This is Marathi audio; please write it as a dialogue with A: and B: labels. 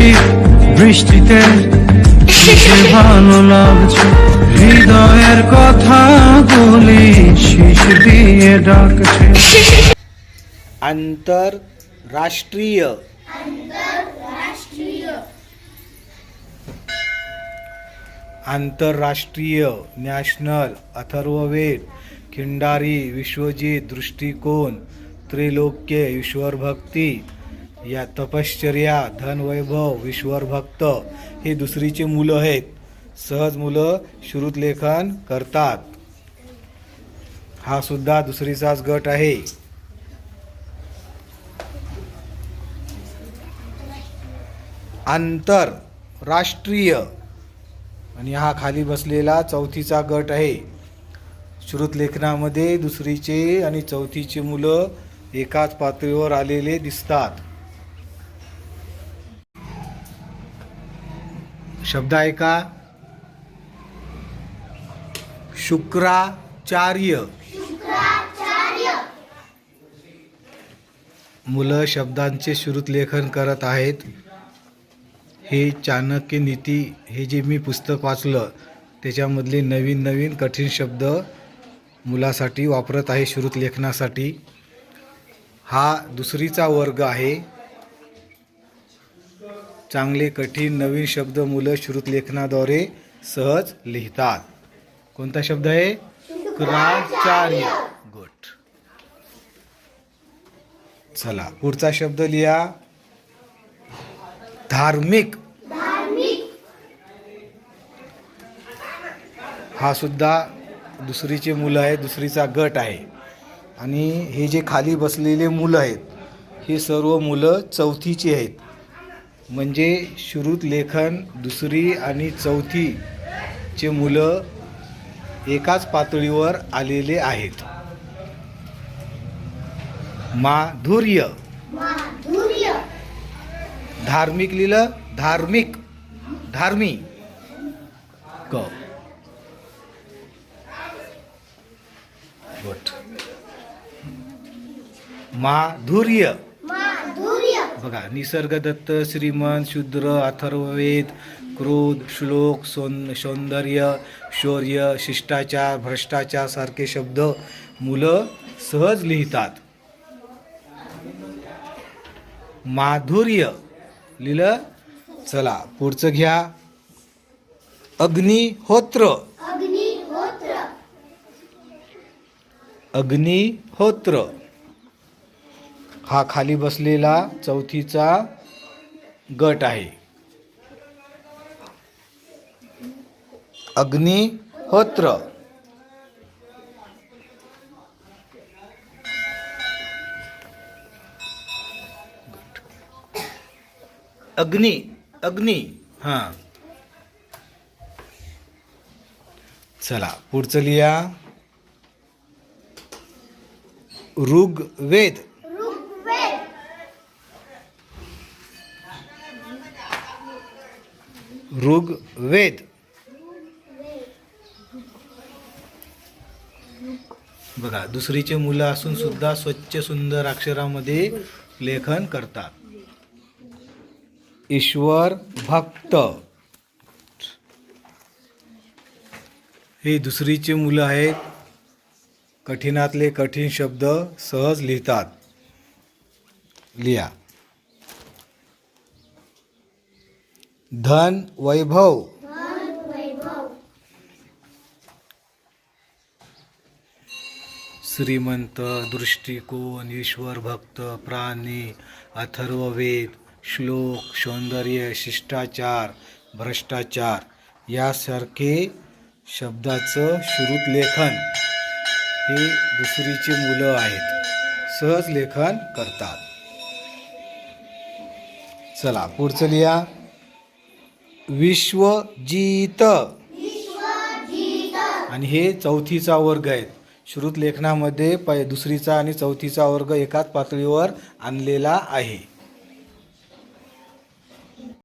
A: বৃষ্টি বৃষ্টিতে শিশে ভালো লাগছে হৃদয়ের কথা বলি শিশ দিয়ে ডাকছে
B: आंतरराष्ट्रीय आंतरराष्ट्रीय नॅशनल अथर्ववेद खिंडारी विश्वजित दृष्टिकोन त्रिलोक्य ईश्वरभक्ती या तपश्चर्या धनवैभव ईश्वरभक्त हे दुसरीचे मुलं आहेत. सहज मुलं श्रुतलेखन करतात. हा सुद्धा दुसरीचाच गट आहे. आंतरराष्ट्रीय आणि हा खाली बसलेला चौथीचा गट आहे. श्रुतलेखनामध्ये दुसरीचे आणि चौथीचे मुलं एकाच पातळीवर आलेले दिसतात. शब्द आहे का शुक्राचार्य. मुलं शब्दांचे श्रुतलेखन करत आहेत. हे चाणक्य नीती हे जे मी पुस्तक वाचलं त्याच्यामधले नवीन नवीन कठीण शब्द मुलासाठी वापरत आहे श्रुतलेखनासाठी हा दुसरीचा वर्ग आहे. चांगले कठीण नवीन शब्द मुलं श्रुतलेखनाद्वारे सहज लिहितात. कोणता शब्द आहे? क्राचार्य गुट चला पुढचा शब्द लिहा. धार्मिक. हा सुद्धा दुसरीचे मुलं आहे दुसरीचा गट आहे. आणि हे जे खाली बसलेले मुलं आहेत हे सर्व मुलं चौथीची आहेत. म्हणजे श्रुत लेखन दुसरी आणि चौथीचे मुलं एकाच पातळीवर आलेले आहेत. माधुर्य. धार्मिक लिहिलं धार्मिक धार्मी. क. माधुर्य. बघा निसर्गदत्त श्रीमंत शूद्र अथर्ववेद क्रोध श्लोक सौं सौंदर्य शौर्य शिष्टाचार भ्रष्टाचार सारखे शब्द मुलं सहज लिहितात. माधुर्य. लिहिलं? चला पुढचं घ्या. अग्निहोत्र. अग्निहोत्र. हा खाली बसलेला चौथीचा गट आहे. अग्निहोत्र. अग्नी अग्नी हां. चला पुढचं लिहा. ऋग्वेद. ऋग्वेद. बघा दुसरीचे मुलं असून सुद्धा स्वच्छ सुंदर अक्षरामध्ये लेखन करतात. ईश्वर भक्त. ही दुसरीचे मुलं आहेत. कठीणातले कठीण शब्द सहज लिहितात. लिहा. धन वैभव. श्रीमंत दृष्टिकोन ईश्वर भक्त प्राणी अथर्ववेद श्लोक सौंदर्य शिष्टाचार भ्रष्टाचार यासारखे शब्दाचं श्रुत लेखन हे दुसरीची मुलं आहेत. सहज लेखन करतात. चला पुढचं लिहा. विश्वजीत. आणि हे चौथीचा वर्ग आहेत. श्रुत लेखनामध्ये पै दुसरीचा आणि चौथीचा वर्ग एकाच पातळीवर आणलेला आहे.